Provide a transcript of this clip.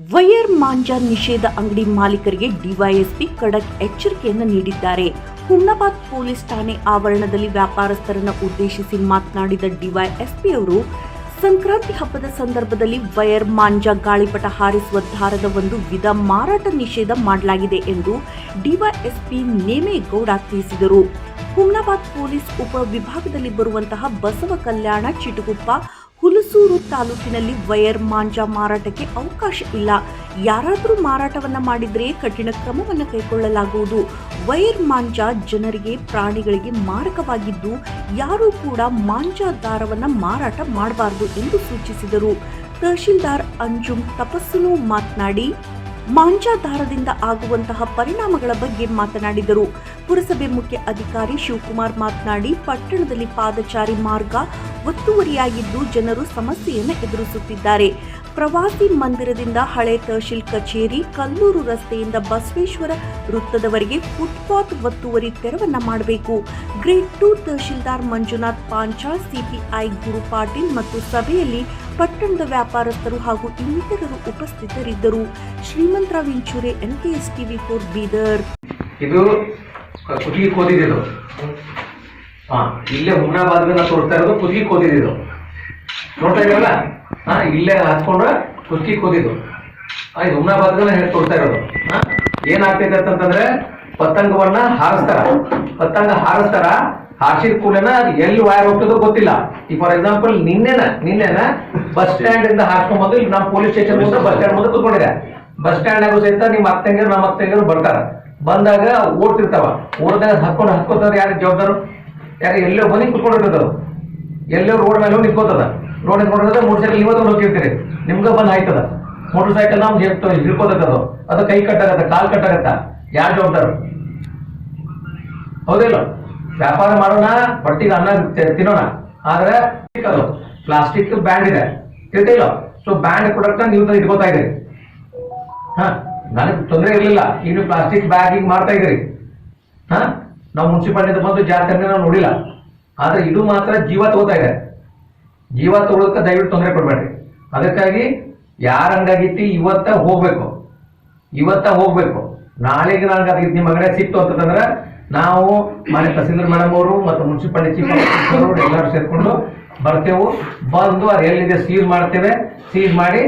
Wire Manza ನಿಷೇಧ ಅಂಗಡಿ ಮಾಲೀಕರಿಗೆ ಡಿವೈಎಸ್ಪಿ ಖಡಕ್ ಎಚ್ಚರಿಕೆಯನ್ನು ನೀಡಿದ್ದಾರೆ. ಹುಮ್ನಾಬಾದ್ ಪೊಲೀಸ್ ಠಾಣೆ ಆವರಣದಲ್ಲಿ ವ್ಯಾಪಾರಸ್ಥರನ್ನು ಉದ್ದೇಶಿಸಿ ಮಾತನಾಡಿದ ಡಿವೈಎಸ್ಪಿ ಅವರು ಸಂಕ್ರಾಂತಿ ಹಬ್ಬದ ಸಂದರ್ಭದಲ್ಲಿ ವೈಯರ್ ಮಾಂಜಾ ಗಾಳಿಪಟ ಹಾರಿಸುವ ದಾರದ ಒಂದು ವಿಧ ಮಾರಾಟ ನಿಷೇಧ ಮಾಡಲಾಗಿದೆ ಎಂದು ಡಿವೈಎಸ್ಪಿ ನೇಮೇಗೌಡ ತಿಳಿಸಿದರು. ಹುಮ್ನಾಬಾದ್ ಪೊಲೀಸ್ ಉಪ ವಿಭಾಗದಲ್ಲಿ ಬರುವಂತಹ ಬಸವ ಕಲ್ಯಾಣ ಚಿಟುಗುಪ್ಪ ಹುಲಸೂರು ತಾಲೂಕಿನಲ್ಲಿ ವೈರ್ ಮಾಂಜಾ ಮಾರಾಟಕ್ಕೆ ಅವಕಾಶ ಇಲ್ಲ. ಯಾರಾದರೂ ಮಾರಾಟವನ್ನ ಮಾಡಿದರೆ ಕಠಿಣ ಕ್ರಮವನ್ನು ಕೈಗೊಳ್ಳಲಾಗುವುದು. ವೈರ್ ಮಾಂಜಾ ಜನರಿಗೆ, ಪ್ರಾಣಿಗಳಿಗೆ ಮಾರಕವಾಗಿದ್ದು, ಯಾರೂ ಕೂಡ ಮಾಂಜಾ ದಾರವನ್ನು ಮಾರಾಟ ಮಾಡಬಾರದು ಎಂದು ಸೂಚಿಸಿದರು. ತಹಶೀಲ್ದಾರ್ ಅಂಜುಮ್ ತಪಸ್ಸುನು ಮಾತನಾಡಿ, ಮಾಂಜಾ ದಾರದಿಂದ ಆಗುವಂತಹ ಪರಿಣಾಮಗಳ ಬಗ್ಗೆ ಮಾತನಾಡಿದರು. ಪುರಸಭೆ ಮುಖ್ಯ ಅಧಿಕಾರಿ ಶಿವಕುಮಾರ್ ಮಾತನಾಡಿ, ಪಟ್ಟಣದಲ್ಲಿ ಪಾದಚಾರಿ ಮಾರ್ಗ ಒತ್ತುವರಿಯಾಗಿದ್ದು ಜನರು ಸಮಸ್ಯೆಯನ್ನು ಎದುರಿಸುತ್ತಿದ್ದಾರೆ. ಪ್ರವಾಸಿ ಮಂದಿರದಿಂದ ಹಳೆ ತಹಶೀಲ್ ಕಚೇರಿ, ಕಲ್ಲೂರು ರಸ್ತೆಯಿಂದ ಬಸವೇಶ್ವರ ವೃತ್ತದವರೆಗೆ ಫುಟ್ಪಾತ್ ಒತ್ತುವರಿ ತೆರವನ್ನ ಮಾಡಬೇಕು. Grade two tahsildar Manjunath Panchal, CPI Guru Patil ಮತ್ತು ಸಭೆಯಲ್ಲಿ ಪಟ್ಟಣದ ವ್ಯಾಪಾರಸ್ಥರು ಹಾಗೂ ಇನ್ನಿತರರು ಉಪಸ್ಥಿತರಿದ್ದರು. Shrimantrao Inchure NKS TV four Bidar. ಇದು ಕುತ್ತಿಗೆ ಕೋದಿದ್ದು ಹಾ, ಇಲ್ಲೇ ಹುಮ್ನಾಬಾದ್ಗೆ ತೋರ್ತಾ ಇರೋದು ಕುತ್ತಿಗೆ ಕೋದಿದ್ದು ನೋಡ್ತಾ ಇದ್ದೀರಲ್ಲ ಹಾ, ಇಲ್ಲೇ ಹಾಕ್ಕೊಂಡ್ರೆ ಕುತ್ತಿಗೆ ಕೋದಿದ್ದು ಆ ಇದು ಹುಮ್ನಾಬಾದ್ಗೆ ನಾ ಹೇಳಿ ತೋರ್ತಾ ಇರೋದು? ಹಾ ಏನಾಗ್ತೈತೆ ಅಂತಂದ್ರೆ ಪತಂಗವನ್ನ ಹಾರಿಸ್ತಾರ. ಪತಂಗ ಹಾರಿಸ್ತಾರ, ಹಾರಿಸಿದ ಅದು ಎಲ್ಲಿ ವೈರ್ ಹೋಗ್ತದೋ ಗೊತ್ತಿಲ್ಲ. ಈ ಫಾರ್ ಎಕ್ಸಾಂಪಲ್ ನಿನ್ನೆನ ನಿನ್ನೆನ ಬಸ್ ಸ್ಟ್ಯಾಂಡ್ ಇಂದ ಹಾರ್ಸ್ಕೊಂಡ್ ಬಂದು ನಮ್ಮ ಪೊಲೀಸ್ ಸ್ಟೇಷನ್ ಮುಂದೆ ಬಸ್ ಸ್ಟ್ಯಾಂಡ್ ಮುಂದೆ ಕೂತ್ಕೊಂಡಿದೆ. ಬಸ್ ಸ್ಟ್ಯಾಂಡ್ ಆಗೋ ಸಹಿತ ನಿಮ್ಮ ಅತ್ತಂಗಿರು, ನಮ್ಮ ಅತ್ತಂಗಿರು ಬರ್ತಾರ. ಬಂದಾಗ ಓಡ್ತಿರ್ತಾವ ಓಡ್ದಾಗ ಹಾಕೊಂಡು ಹಾಕೋತಾರ ಯಾರು ಜವಾಬ್ದಾರು? ಯಾರು ಎಲ್ಲೋ ಬಂದು ಕುತ್ಕೊಂಡಿರ್ತದ ಎಲ್ಲೋ ರೋಡ್ ಮೇಲೆ ಹೋಗಿ ನಿಂತ್ಕೋತದ? ರೋಡ್ ನಿಂತ್ಕೊಂಡಿರ್ತದ ಮೋಟರ್ ಸೈಕಲ್ ಇವತ್ತು ಹೋಗಿರ್ತೀರಿ ನಿಮ್ಗೆ ಬಂದು ಆಯ್ತದ? ಮೋಟರ್ ಸೈಕಲ್ ನಾವು ಹಿಡ್ಕೋತಕ್ಕದು ಅದು ಕೈ ಕಟ್ಟಾಗತ್ತ, ಕಾಲ್ ಕಟ್ಟಾಗತ್ತ? ಯಾರು ಜವಾಬ್ದಾರು? ಹೌದಿಲ್ಲ? ವ್ಯಾಪಾರ ಮಾಡೋಣ ಬಟ್ಟಿಗೆ ಅನ್ನ ತಿನ್ನೋಣ. ಆದ್ರೆ ಪ್ಲಾಸ್ಟಿಕ್ ಬ್ಯಾಂಡ್ ಇದೆ. ತಿಳ್ತಿಲ್ಲ? ಸೊ ಬ್ಯಾಂಡ್ ಪ್ರಾಡಕ್ಟ್ ನೀವು ಇಟ್ಕೋತಾ ಇದ್ದೀರಿ. ಹಾ, ನನಗೆ ತೊಂದರೆ ಇರಲಿಲ್ಲ. ಈಗ ಪ್ಲಾಸ್ಟಿಕ್ ಬ್ಯಾಗ್ ಹಿಂಗ್ ಮಾಡ್ತಾ ಇದ್ರಿ ಹಾ, ನಾವು ಮುನ್ಸಿಪಾಲಿಟಿ ಬಂದು ಜಾಸ್ತಿ ನಾವು ನೋಡಿಲ್ಲ. ಆದ್ರೆ ಇದು ಮಾತ್ರ ಜೀವ ತಗೋತಾ ಇದೆ. ಜೀವ ತಗೊಳಕ್ಕೆ ದಯವಿಟ್ಟು ತೊಂದರೆ ಕೊಡಬೇಡ್ರಿ. ಅದಕ್ಕಾಗಿ ಯಾರ ಹಂಗಾಗಿತ್ತು ಇವತ್ತ ಹೋಗ್ಬೇಕು? ಇವತ್ತ ಹೋಗ್ಬೇಕು. ನಾಳೆಗೆ ನನಗೆ ಅದಕ್ಕೆ ನಿಮ್ಮ ಮಗನೇ ಸಿಕ್ತು ಅಂತಂದ್ರೆ ನಾವು ಮನೆ ತಹಸೀಲ್ದಾರ್ ಮೇಡಮ್ ಅವರು ಮತ್ತು ಮುನ್ಸಿಪಾಲಿಟಿ ಚೀಫ್ ಎಲ್ಲರೂ ಸೇರಿಕೊಂಡು ಬರ್ತೇವೆ. ಬಂದು ಅದು ಎಲ್ಲಿದೆ ಸೀಸ್ ಮಾಡ್ತೇವೆ. ಸೀಲ್ ಮಾಡಿ